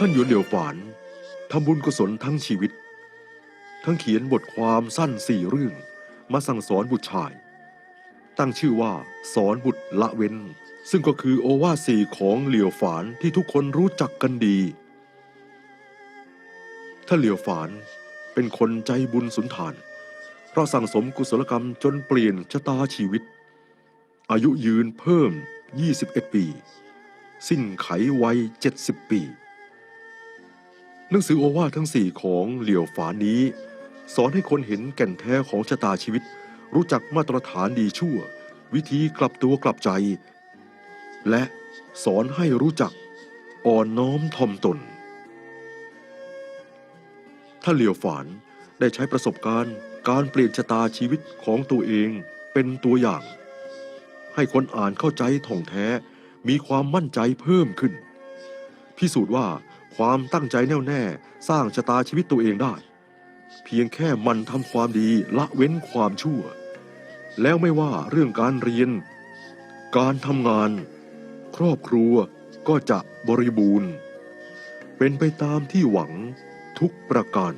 ท่านหยวนเหลียวฝานทำบุญกุศลทั้งชีวิต ทั้งเขียนบทความสั้นสี่เรื่อง มาสั่งสอนบุตรชาย ตั้งชื่อว่าสอนบุตรละเว้น ซึ่งก็คือโอวาสี่ของเหลียวฝานที่ทุกคนรู้จักกันดีถ้าเหลียวฝานเป็นคนใจบุญสุนทาน เพราะสั่งสมกุศลกรรมจนเปลี่ยนชะตาชีวิต อายุยืนเพิ่ม 21 ปี สิ้นไขวัย 70 ปี หนังสือโอวาททั้งสี่ของเหลียวฝานนี้ สอนให้คนเห็นแก่นแท้ของชะตาชีวิต รู้จักมาตรฐานดีชั่ว วิธีกลับตัวกลับใจ และสอนให้รู้จักอ่อนน้อมถ่อมตน ถ้าเหลียวฝานได้ใช้ประสบการณ์ การเปลี่ยนชะตาชีวิตของตัวเองเป็นตัวอย่าง ให้คนอ่านเข้าใจท่องแท้มีความมั่นใจเพิ่มขึ้น พิสูจน์ว่า ความตั้งใจแน่วแน่สร้างชะตาชีวิตตัวเองได้ เพียงแค่มันทำความดีละเว้นความชั่ว แล้วไม่ว่าเรื่องการเรียน การทำงาน ครอบครัวก็จะบริบูรณ์ เป็นไปตามที่หวังทุกประการ